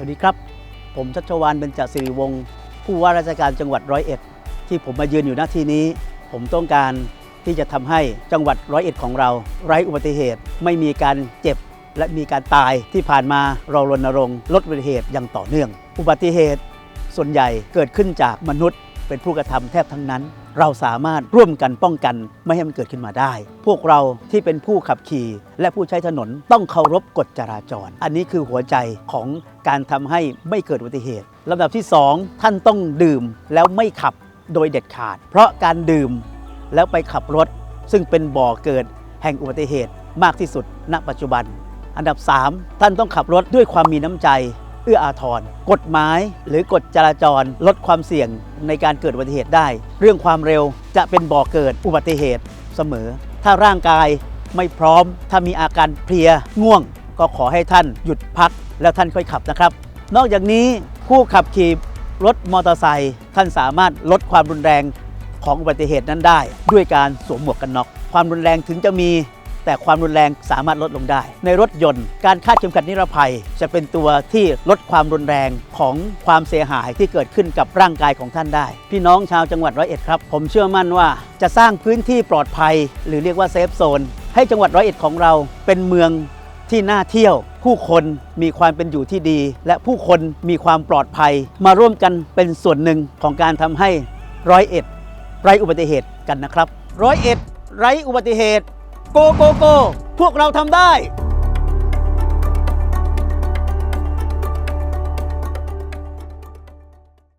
วัสดีครับ ผมชัชวานเบญจศิริวงศ์ผู้ว่าราชการจังหวัดร้อยเอ็ดที่ผมมายืนอยู่หน้าที่นี้ ผมต้องการที่จะทำให้จังหวัดร้อยเอ็ดของเรา ไร้อุบัติเหตุ ไม่มีการเจ็บ และมีการตายที่ผ่านมาเรารณรงค์ลดอุบัติเหตุอย่างต่อเนื่อง อุบัติเหตุส่วนใหญ่เกิดขึ้นจากมนุษย์ เป็นผู้กระทำแทบทั้งนั้น เราสามารถร่วมกันป้องกันไม่ให้มันเกิดขึ้นมาได้ พวกเราที่เป็นผู้ขับขี่ และผู้ใช้ถนนต้องเคารพกฎจราจร อันนี้คือหัวใจของการทำให้ไม่เกิดอุบัติเหตุลำดับที่ 2 ท่านต้องดื่มแล้วไม่ขับโดยเด็ดขาด เพราะการดื่มแล้วไปขับรถ ซึ่งเป็นบ่อเกิดแห่งอุบัติเหตุมากที่สุดณปัจจุบัน อันดับ 3 ท่านต้องขับรถด้วยความมีน้ำใจ เอื้ออาทร กฎหมายหรือกฎจราจร ลดความเสี่ยงในการเกิดอุบัติเหตุได้ เรื่องความเร็วจะเป็นบ่อเกิดอุบัติเหตุเสมอ ถ้าร่างกายไม่พร้อม ถ้ามีอาการเพลียง่วง ก็ขอให้ท่านหยุดพักแล้วท่านค่อยขับนะครับ นอกจากนี้ผู้ขับขี่รถมอเตอร์ไซค์ท่านสามารถลดความรุนแรงของอุบัติเหตุนั้นได้ ด้วยการสวมหมวกกันน็อก ความรุนแรงถึงจะมี แต่ความรุนแรงสามารถลดลงได้ ในรถยนต์ การคาดเข็มขัดนิรภัย จะเป็นตัวที่ลดความรุนแรงของความเสียหายที่เกิดขึ้นกับร่างกายของท่านได้ พี่น้องชาวจังหวัดร้อยเอ็ดครับ ผมเชื่อมั่นว่าจะสร้างพื้นที่ปลอดภัย หรือเรียกว่าเซฟโซนให้จังหวัดร้อยเอ็ดของเราเป็นเมืองที่น่าเที่ยว ผู้คนมีความเป็นอยู่ที่ดี และผู้คนมีความปลอดภัย มาร่วมกันเป็นส่วนหนึ่งของการทำให้ร้อยเอ็ดไร้อุบัติเหตุกันนะครับร้อยเอ็ดไร้อุบัติเหตุ โกโกโกพวกเราทำได้